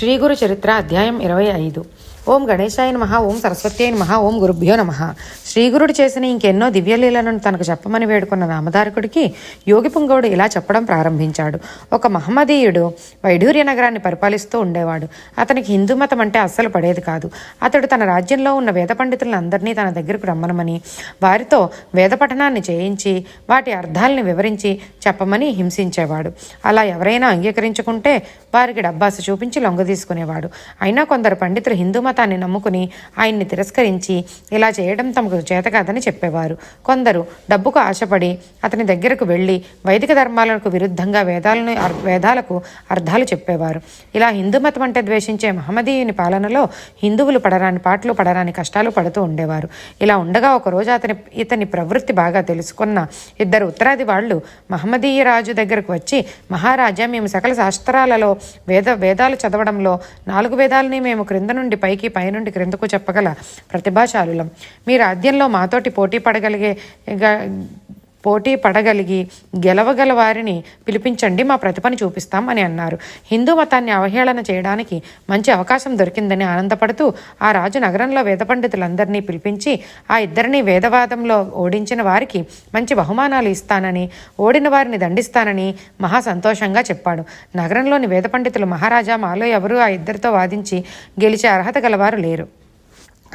శ్రీ గురు చరిత్ర అధ్యాయం ఇరవై ఐదు. ఓం గణేశాయ నమ ఓం సరస్వత్యాయ నమః ఓం గురుభ్యో నమ. శ్రీగురుడు చేసిన ఇంకెన్నో దివ్యలీలను తనకు చెప్పమని వేడుకున్న నామధారకుడికి యోగి పుంగవుడు ఇలా చెప్పడం ప్రారంభించాడు. ఒక మహమ్మదీయుడు వైఢూర్య నగరాన్ని పరిపాలిస్తూ ఉండేవాడు. అతనికి హిందూ మతం అంటే అస్సలు పడేది కాదు. అతడు తన రాజ్యంలో ఉన్న వేద పండితులను అందరినీ తన దగ్గరకు రమ్మనమని వారితో వేద పఠనాన్ని చేయించి వాటి అర్థాలని వివరించి చెప్పమని హింసించేవాడు. అలా ఎవరైనా అంగీకరించుకుంటే వారికి డబ్బాస చూపించి లొంగ తీసుకునేవాడు అయినా కొందరు పండితులు హిందూ మతాన్ని నమ్ముకుని ఆయన్ని తిరస్కరించి ఇలా చేయడం తమకు చేత కాదని చెప్పేవారు. కొందరు డబ్బుకు ఆశపడి అతని దగ్గరకు వెళ్ళి వైదిక ధర్మాలకు విరుద్ధంగా వేదాలను వేదాలకు అర్థాలు చెప్పేవారు. ఇలా హిందూ మతం అంటే ద్వేషించే మహమ్మదీయుని పాలనలో హిందువులు పడరాని పాటలు పడరాని కష్టాలు పడుతూ ఉండేవారు. ఇలా ఉండగా ఒకరోజు అతని ఇతని ప్రవృత్తి బాగా తెలుసుకున్న ఇద్దరు ఉత్తరాది వాళ్ళు మహమ్మదీయ రాజు దగ్గరకు వచ్చి మహారాజా మేము సకల శాస్త్రాలలో వేద వేదాలు చదవడంలో నాలుగు వేదాలని మేము క్రింద నుండి పైకి పైనుండి క్రిందకు చెప్పగల ప్రతిభాశాలులం. మీ రాజ్యంలో మాతోటి పోటీ పడగలిగే పోటీ పడగలిగి గెలవగల వారిని పిలిపించండి మా ప్రతిభను చూపిస్తాం అని అన్నారు. హిందూ మతాన్ని అవహేళన చేయడానికి మంచి అవకాశం దొరికిందని ఆనందపడుతూ ఆ రాజు నగరంలో వేద పండితులందరినీ పిలిపించి ఆ ఇద్దరిని వేదవాదంలో ఓడించిన వారికి మంచి బహుమానాలు ఇస్తానని ఓడిన వారిని దండిస్తానని మహా సంతోషంగా చెప్పాడు. నగరంలోని వేద పండితులు మహారాజా మాలో ఎవరూ ఆ ఇద్దరితో వాదించి గెలిచే అర్హత గలవారు లేరు.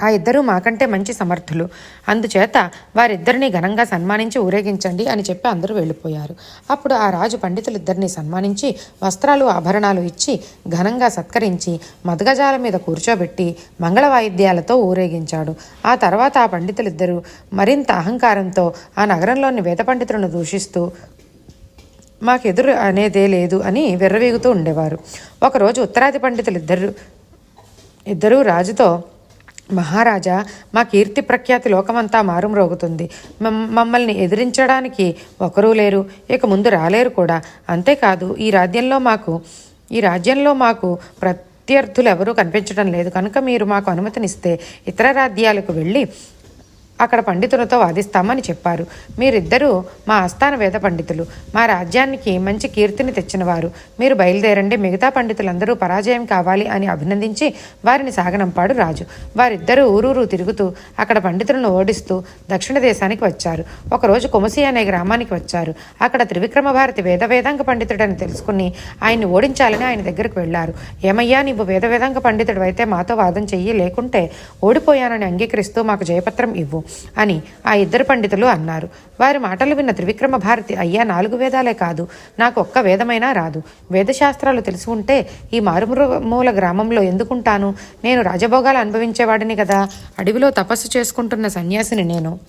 ఆ ఇద్దరూ మాకంటే మంచి సమర్థులు. అందుచేత వారిద్దరిని ఘనంగా సన్మానించి ఊరేగించండి అని చెప్పి అందరూ వెళ్ళిపోయారు. అప్పుడు ఆ రాజు పండితులిద్దరిని సన్మానించి వస్త్రాలు ఆభరణాలు ఇచ్చి ఘనంగా సత్కరించి మదగజాల మీద కూర్చోబెట్టి మంగళ వాయిద్యాలతో ఊరేగించాడు. ఆ తర్వాత ఆ పండితులిద్దరూ మరింత అహంకారంతో ఆ నగరంలోని వేద పండితులను దూషిస్తూ మాకెదురు అనేదే లేదు అని విర్రవీగుతూ ఉండేవారు. ఒకరోజు ఉత్తరాది పండితులు ఇద్దరు ఇద్దరూ రాజుతో మహారాజా మా కీర్తి ప్రఖ్యాతి లోకమంతా మారుమ్రోగుతుంది. మమ్- మమ్మల్ని ఎదిరించడానికి ఒకరూ లేరు ఇక ముందు రాలేరు కూడా. అంతేకాదు ఈ రాజ్యంలో మాకు ఈ రాజ్యంలో మాకు ప్రత్యర్థులు ఎవరూ కనిపించడం లేదు. కనుక మీరు మాకు అనుమతినిస్తే ఇతర రాజ్యాలకు వెళ్ళి అక్కడ పండితులతో వాదిస్తామని చెప్పారు. మీరిద్దరూ మా ఆస్థాన వేద పండితులు. మా రాజ్యానికి మంచి కీర్తిని తెచ్చినవారు. మీరు బయలుదేరండి. మిగతా పండితులందరూ పరాజయం కావాలి అని అభినందించి వారిని సాగనంపాడు రాజు. వారిద్దరూ ఊరూరు తిరుగుతూ అక్కడ పండితులను ఓడిస్తూ దక్షిణ దేశానికి వచ్చారు. ఒకరోజు కొమసి అనే గ్రామానికి వచ్చారు. అక్కడ త్రివిక్రమ భారతి వేద వేదాంగ పండితుడని తెలుసుకుని ఆయన్ని ఓడించాలని ఆయన దగ్గరకు వెళ్ళారు ఏమయ్యా నీవు వేద వేదాంగ పండితుడు అయితే మాతో వాదం చెయ్యి లేకుంటే ఓడిపోయానని అంగీకరిస్తూ మాకు జయపత్రం ఇవ్వు. అని ఆ ఇద్దరు పండితులు అన్నారు. వారి మాటలు విన్న త్రివిక్రమ భారతి అయ్యా నాలుగు వేదాలే కాదు. నాకు ఒక్క వేదమైనా రాదు. వేదశాస్త్రాలు తెలిసి ఉంటే ఈ మారుమూల గ్రామంలో ఎందుకుంటాను? నేను రాజభోగాలు అనుభవించేవాడిని కదా. అడవిలో తపస్సు చేసుకుంటున్న సన్యాసిని నేను.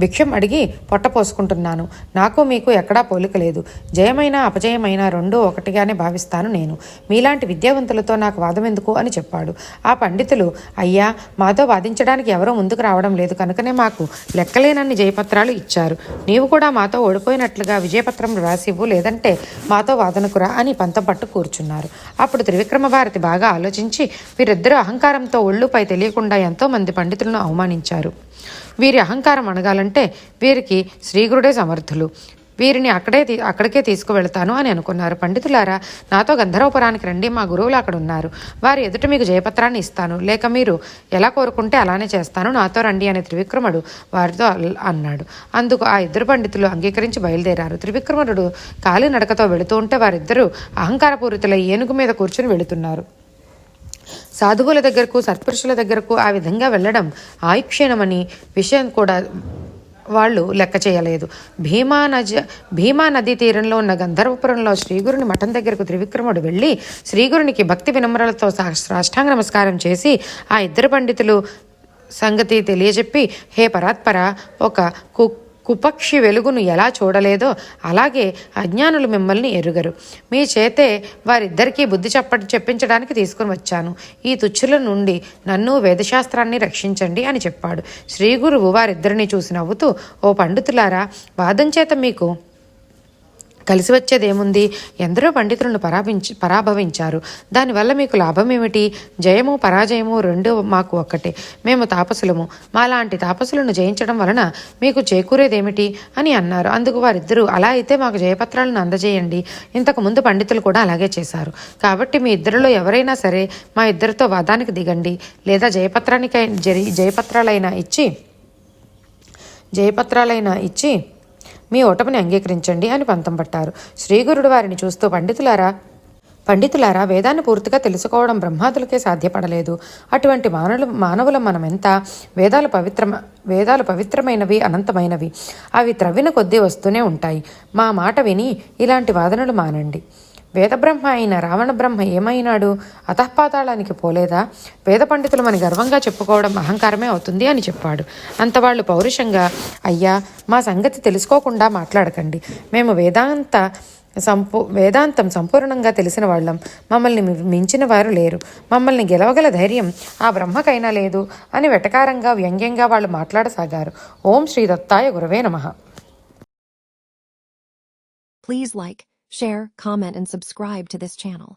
భిక్షం అడిగి పొట్ట పోసుకుంటున్నాను. నాకు మీకు ఎక్కడా పోలిక లేదు. జయమైన అపజయమైన రెండూ ఒకటిగానే భావిస్తాను నేను. మీలాంటి విద్యావంతులతో నాకు వాదం ఎందుకు అని చెప్పాడు. ఆ పండితులు అయ్యా మాతో వాదించడానికి ఎవరూ ముందుకు రావడం లేదు కనుకనే మాకు లెక్కలేనన్ని జయపత్రాలు ఇచ్చారు. నీవు కూడా మాతో ఓడిపోయినట్లుగా విజయపత్రం రాసివ్వు లేదంటే మాతో వాదనకురా అని పంతపట్టు కూర్చున్నారు. అప్పుడు త్రివిక్రమ భారతి బాగా ఆలోచించి వీరిద్దరూ అహంకారంతో ఒళ్ళుపై తెలియకుండా ఎంతోమంది పండితులను అవమానించారు. వీరి అహంకారం అణగాలంటే వీరికి శ్రీగురుడే సమర్థులు. వీరిని అక్కడే అక్కడికే తీసుకువెళ్తాను అని అనుకున్నారు. పండితులారా నాతో గంధర్వపురానికి రండి మా గురువులు అక్కడ ఉన్నారు వారి ఎదుట మీకు జయపత్రాన్ని ఇస్తాను. లేక మీరు ఎలా కోరుకుంటే అలానే చేస్తాను. నాతో రండి అని త్రివిక్రముడు వారితో అన్నాడు. అందుకు ఆ ఇద్దరు పండితులు అంగీకరించి బయలుదేరారు. త్రివిక్రముడు కాలి నడకతో వెళుతూ ఉంటే వారిద్దరూ అహంకారపూరితుల ఏనుగు మీద కూర్చుని వెళుతున్నారు. సాధువుల దగ్గరకు సత్పురుషుల దగ్గరకు ఆ విధంగా వెళ్ళడం ఆయుక్షీణమని విషయం కూడా వాళ్ళు లెక్క చేయలేదు. భీమా నజ భీమా నదీ తీరంలో ఉన్న గంధర్వపురంలో శ్రీగురుని మఠం దగ్గరకు త్రివిక్రముడు వెళ్ళి శ్రీగురునికి భక్తి వినమ్రలతో సాష్టాంగ నమస్కారం చేసి ఆ ఇద్దరు పండితులు సంగతి తెలియజెప్పి హే పరాత్పర ఒక కు కుపక్షి వెలుగును ఎలా చూడలేదో అలాగే అజ్ఞానులు మిమ్మల్ని ఎరుగరు. మీ చేతే వారిద్దరికీ బుద్ధి చెప్ప చెప్పించడానికి తీసుకుని వచ్చాను. ఈ తుచ్చుల నుండి నన్ను వేదశాస్త్రాన్ని రక్షించండి అని చెప్పాడు. శ్రీగురువు వారిద్దరిని చూసి నవ్వుతూ ఓ పండితులారా వాదం చేత మీకు కలిసి వచ్చేదేముంది? ఎందరో పండితులను పరాభించి పరాభవించారు. దానివల్ల మీకు లాభం ఏమిటి జయము పరాజయము రెండు మాకు ఒక్కటే. మేము తాపసులము. మాలాంటి తాపసులను జయించడం వలన మీకు చేకూరేదేమిటి? అని అన్నారు. అందుకు వారిద్దరూ అలా అయితే మాకు జయపత్రాలను అందజేయండి. ఇంతకుముందు పండితులు కూడా అలాగే చేశారు. కాబట్టి మీ ఇద్దరిలో ఎవరైనా సరే మా ఇద్దరితో వాదానికి దిగండి. లేదా జయపత్రానికై జరి జయపత్రాలైనా ఇచ్చి జయపత్రాలైనా ఇచ్చి మీ ఓటమిని అంగీకరించండి అని పంతం పట్టారు. శ్రీగురుడు వారిని చూస్తూ పండితులారా పండితులారా వేదాన్ని పూర్తిగా తెలుసుకోవడం బ్రహ్మాదులకే సాధ్యపడలేదు. అటువంటి మానవులు మానవుల మనమెంత? వేదాలు పవిత్ర వేదాలు పవిత్రమైనవి అనంతమైనవి. అవి త్రవ్విన కొద్దీ వస్తూనే ఉంటాయి. మా మాట విని ఇలాంటి వాదనలు మానండి. వేదబ్రహ్మ అయిన రావణ బ్రహ్మ ఏమైనాడు? అతఃపాతాళానికి పోలేదా? వేద పండితులు మన గర్వంగా చెప్పుకోవడం అహంకారమే అవుతుంది అని చెప్పాడు. అంతవాళ్ళు పౌరుషంగా అయ్యా మా సంగతి తెలుసుకోకుండా మాట్లాడకండి. మేము వేదాంత సంపూ వేదాంతం సంపూర్ణంగా తెలిసిన వాళ్ళం. మమ్మల్ని మించిన వారు లేరు. మమ్మల్ని గెలవగల ధైర్యం ఆ బ్రహ్మకైనా లేదు అని వెటకారంగా వ్యంగ్యంగా వాళ్ళు మాట్లాడసాగారు. ఓం శ్రీ దత్తాయ గురవే నమ. Please like share, comment, and subscribe to this channel.